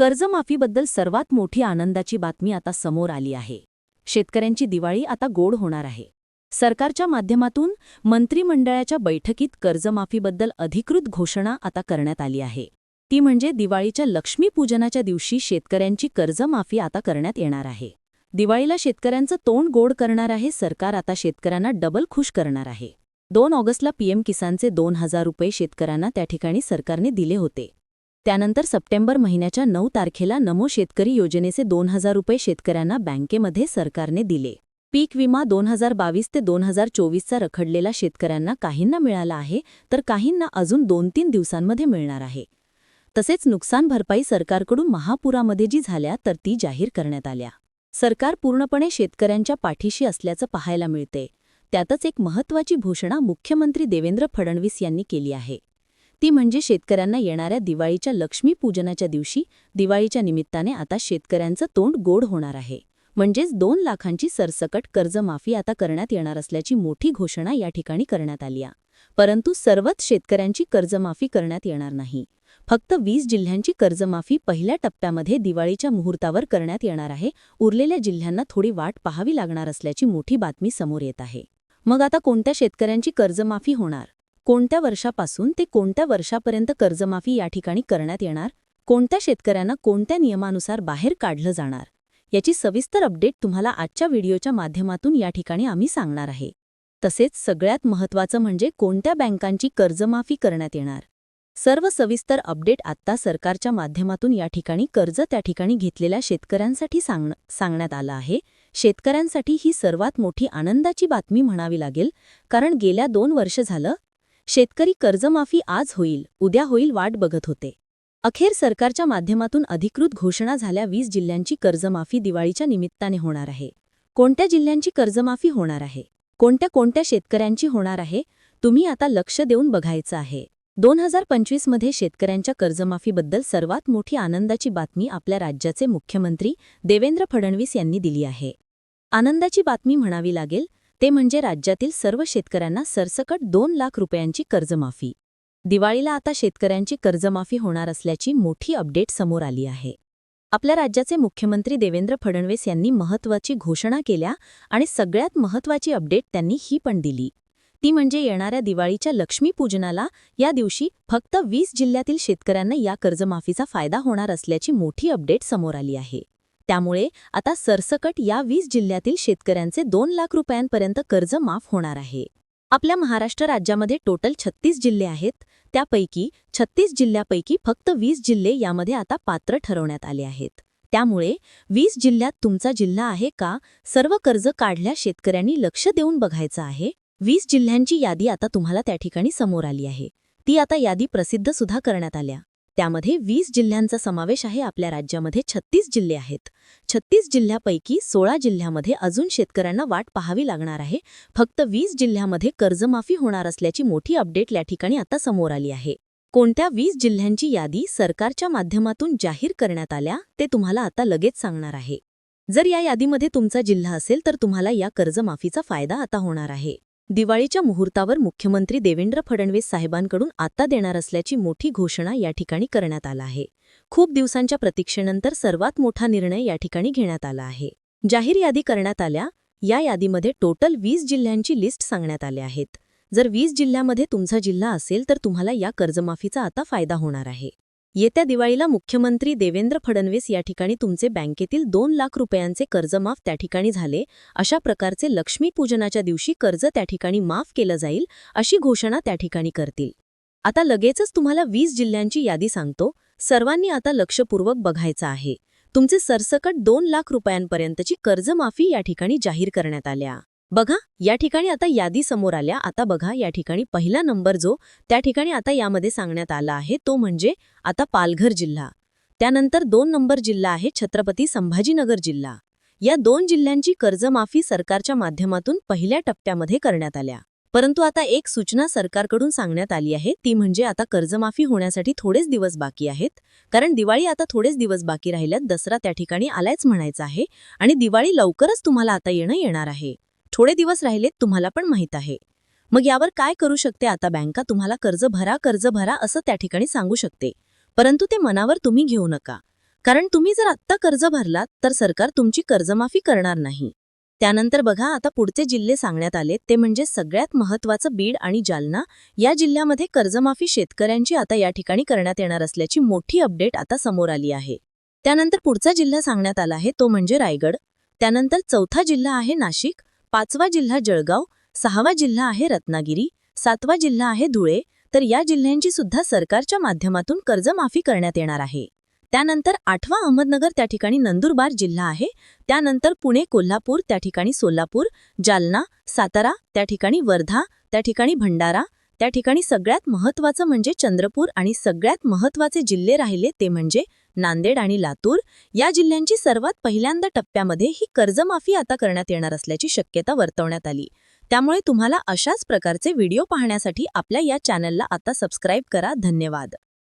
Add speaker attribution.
Speaker 1: कर्जमाफीबद्दल सर्वात मोठी आनंदाची बातमी आता समोर आली आहे. शेतकऱ्यांची दिवाळी आता गोड होणार आहे. सरकारच्या माध्यमातून मंत्रिमंडळाच्या बैठकीत कर्जमाफीबद्दल अधिकृत घोषणा आता करण्यात आली आहे. ती म्हणजे दिवाळीच्या लक्ष्मीपूजनाच्या दिवशी शेतकऱ्यांची कर्जमाफी आता करण्यात येणार आहे. दिवाळीला शेतकऱ्यांचं तोंड गोड करणार आहे सरकार आता शेतकऱ्यांना डबल खुश करणार आहे. दोन ऑगस्टला पीएम किसानचे दोन हजार रुपये शेतकऱ्यांना त्या ठिकाणी सरकारने दिले होते. त्यानंतर सप्टेंबर महिन्याच्या नऊ तारखेला नमो शेतकरी योजनेचे दोन हजार रुपये शेतकऱ्यांना बँकेमध्ये सरकारने दिले. पीक विमा दोन हजार बावीस ते दोन हजार चोवीसचा रखडलेला शेतकऱ्यांना काहींना मिळाला आहे तर काहींना अजून दोन तीन दिवसांमध्ये मिळणार आहे. तसेच नुकसान भरपाई सरकारकडून महापुरामध्ये जी झाल्या तर ती जाहीर करण्यात आल्या. सरकार पूर्णपणे शेतकऱ्यांच्या पाठीशी असल्याचं पाहायला मिळते. त्यातच एक महत्त्वाची घोषणा मुख्यमंत्री देवेंद्र फडणवीस यांनी केली आहे. ती म्हणजे शेतकऱ्यांना येणाऱ्या दिवाळीच्या लक्ष्मीपूजनाच्या दिवशी दिवाळीच्या निमित्ताने आता शेतकऱ्यांचं तोंड गोड होणार आहे. म्हणजेच दोन लाखांची सरसकट कर्जमाफी आता करण्यात येणार असल्याची मोठी घोषणा या ठिकाणी करण्यात आली आहे. परंतु सर्वच शेतकऱ्यांची कर्जमाफी करण्यात येणार नाही. फक्त वीस जिल्ह्यांची कर्जमाफी पहिल्या टप्प्यामध्ये दिवाळीच्या मुहूर्तावर करण्यात येणार आहे. उरलेल्या जिल्ह्यांना थोडी वाट पाहावी लागणार असल्याची मोठी बातमी समोर येत आहे. मग आता कोणत्या शेतकऱ्यांची कर्जमाफी होणार? कोणत्या वर्षापासून ते कोणत्या वर्षापर्यंत कर्जमाफी या ठिकाणी करण्यात येणार? कोणत्या शेतकऱ्यांना कोणत्या नियमानुसार बाहेर काढलं जाणार? याची सविस्तर अपडेट तुम्हाला आजच्या व्हिडिओच्या माध्यमातून या ठिकाणी आम्ही सांगणार आहे. तसेच सगळ्यात महत्त्वाचं म्हणजे कोणत्या बँकांची कर्जमाफी करण्यात येणार? सर्व सविस्तर अपडेट आत्ता सरकारच्या माध्यमातून या ठिकाणी कर्ज त्या ठिकाणी घेतलेल्या शेतकऱ्यांसाठी सांग सांगण्यात आलं आहे. शेतकऱ्यांसाठी ही सर्वात मोठी आनंदाची बातमी म्हणावी लागेल कारण गेल्या दोन वर्ष झालं शेतकरी कर्जमाफी आज होईल उद्या होईल वाट बघत होते. अखेर सरकारच्या माध्यमातून अधिकृत घोषणा झाल्या वीस जिल्ह्यांची कर्जमाफी दिवाळीच्या निमित्ताने होणार आहे. कोणत्या जिल्ह्यांची कर्जमाफी होणार आहे? कोणत्या कोणत्या शेतकऱ्यांची होणार आहे? तुम्ही आता लक्ष देऊन बघायचं आहे. दोन हजार पंचवीसमध्ये शेतकऱ्यांच्या कर्जमाफीबद्दल सर्वात मोठी आनंदाची बातमी आपल्या राज्याचे मुख्यमंत्री देवेंद्र फडणवीस यांनी दिली आहे. आनंदाची बातमी म्हणावी लागेल ते म्हणजे राज्यातील सर्व शेतकऱ्यांना सरसकट दोन लाख रुपयांची कर्जमाफी. दिवाळीला आता शेतकऱ्यांची कर्जमाफी होणार असल्याची मोठी अपडेट समोर आली आहे. आपल्या राज्याचे मुख्यमंत्री देवेंद्र फडणवीस यांनी महत्त्वाची घोषणा केल्या आणि सगळ्यात महत्त्वाची अपडेट त्यांनी ही पण दिली. ती म्हणजे येणाऱ्या दिवाळीच्या लक्ष्मीपूजनाला या दिवशी फक्त वीस जिल्ह्यातील शेतकऱ्यांना या कर्जमाफीचा फायदा होणार असल्याची मोठी अपडेट समोर आली आहे. त्यामुळे आता सरसकट या वीस जिल्ह्यातील शेतकऱ्यांचे दोन लाख रुपयांपर्यंत कर्ज माफ होणार आहे. आपल्या महाराष्ट्र राज्यामध्ये टोटल छत्तीस जिल्हे आहेत. त्यापैकी छत्तीस जिल्ह्यापैकी फक्त वीस जिल्हे यामध्ये आता पात्र ठरवण्यात आले आहेत. त्यामुळे वीस जिल्ह्यात तुमचा जिल्हा आहे का? सर्व कर्ज काढल्या शेतकऱ्यांनी लक्ष देऊन बघायचं आहे. वीस जिल्ह्यांची यादी आता तुम्हाला त्या ठिकाणी समोर आली आहे. ती आता यादी प्रसिद्ध सुद्धा करण्यात आल्या. त्यामध्ये वीस जिल्ह्यांचा समावेश आहे. आपल्या राज्यामध्ये छत्तीस जिल्हे आहेत. छत्तीस जिल्ह्यापैकी सोळा जिल्ह्यामध्ये अजून शेतकऱ्यांना वाट पाहावी लागणार आहे. फक्त वीस जिल्ह्यामध्ये कर्जमाफी होणार असल्याची मोठी अपडेट या ठिकाणी आता समोर आली आहे. कोणत्या वीस जिल्ह्यांची यादी सरकारच्या माध्यमातून जाहीर करण्यात आल्या ते तुम्हाला आता लगेच सांगणार आहे. जर या यादीमध्ये तुमचा जिल्हा असेल तर तुम्हाला या कर्जमाफीचा फायदा आता होणार आहे. दिवाळीच्या मुहूर्तावर मुख्यमंत्री देवेंद्र फडणवीस साहेबांकडून आता देणार असल्याची मोठी घोषणा या ठिकाणी करण्यात आला आहे. खूप दिवसांच्या प्रतीक्षेनंतर सर्वात मोठा निर्णय या ठिकाणी घेण्यात आला आहे. जाहीर यादी करण्यात आल्या. या यादीमध्ये टोटल वीस जिल्ह्यांची लिस्ट सांगण्यात आल्या आहेत. जर वीस जिल्ह्यामध्ये तुमचा जिल्हा असेल तर तुम्हाला या कर्जमाफीचा आता फायदा होणार आहे. येत्या दिवाळीला मुख्यमंत्री देवेंद्र फडणवीस या ठिकाणी तुमचे बँकेतील दोन लाख रुपयांचे कर्ज माफ त्या ठिकाणी झाले. अशा प्रकारचे लक्ष्मीपूजनाच्या दिवशी कर्ज त्या ठिकाणी माफ केलं जाईल अशी घोषणा त्या ठिकाणी करतील. आता लगेचच तुम्हाला वीस जिल्ह्यांची यादी सांगतो. सर्वांनी आता लक्षपूर्वक बघायचं आहे. तुमचे सरसकट दोन लाख रुपयांपर्यंतची कर्जमाफी या ठिकाणी जाहीर करण्यात आल्या. बघा या ठिकाणी आता यादी समोर आल्या. आता बघा या ठिकाणी पहिला नंबर जो त्या ठिकाणी आता यामध्ये सांगण्यात आला आहे तो म्हणजे आता पालघर जिल्हा. त्यानंतर दोन नंबर जिल्हा आहे छत्रपती संभाजीनगर जिल्हा. या दोन जिल्ह्यांची कर्जमाफी सरकारच्या माध्यमातून पहिल्या टप्प्यामध्ये करण्यात आल्या. परंतु आता एक सूचना सरकारकडून सांगण्यात आली आहे ती म्हणजे आता कर्जमाफी होण्यासाठी थोडेच दिवस बाकी आहेत. कारण दिवाळी आता थोडेच दिवस बाकी राहिल्यात दसरा त्या ठिकाणी आलायच म्हणायचं आहे आणि दिवाळी लवकरच तुम्हाला आता येणं येणार आहे. थोडे दिवस राहिलेत तुम्हाला पण माहीत आहे. मग यावर काय करू शकते आता बँका? तुम्हाला कर्ज भरा कर्ज भरा असं त्या ठिकाणी सांगू शकते. परंतु ते मनावर तुम्ही घेऊ नका. कारण तुम्ही जर आत्ता कर्ज भरलात तर सरकार तुमची कर्जमाफी करणार नाही. त्यानंतर बघा आता पुढचे जिल्हे सांगण्यात आले ते म्हणजे सगळ्यात महत्त्वाचं बीड आणि जालना या जिल्ह्यामध्ये कर्जमाफी शेतकऱ्यांची आता या ठिकाणी करण्यात येणार असल्याची मोठी अपडेट आता समोर आली आहे. त्यानंतर पुढचा जिल्हा सांगण्यात आला आहे तो म्हणजे रायगड. त्यानंतर चौथा जिल्हा आहे नाशिक. पाचवा जिल्हा जळगाव सहावा जिल्हा आहे रत्नागिरी सातवा जिल्हा आहे धुळे तर या जिल्ह्यांची सुद्धा सरकारच्या माध्यमातून कर्जमाफी करण्यात येणार आहे. त्यानंतर आठवा अहमदनगर त्या ठिकाणी नंदुरबार जिल्हा आहे त्यानंतर पुणे कोल्हापूर त्या ठिकाणी सोलापूर जालना सातारा त्या ठिकाणी वर्धा त्या ठिकाणी भंडारा त्या ठिकाणी सगळ्यात महत्त्वाचं म्हणजे चंद्रपूर आणि सगळ्यात महत्त्वाचे जिल्हे राहिले ते म्हणजे नांदेड आणि लातूर. या जिल्ह्यांची सर्वात पहिल्यांदा टप्प्यामध्ये ही कर्जमाफी आता करण्यात येणार असल्याची शक्यता वर्तवण्यात आली. त्यामुळे तुम्हाला अशाच प्रकारचे व्हिडिओ पाहण्यासाठी आपल्या या चॅनलला आता सबस्क्राईब करा. धन्यवाद.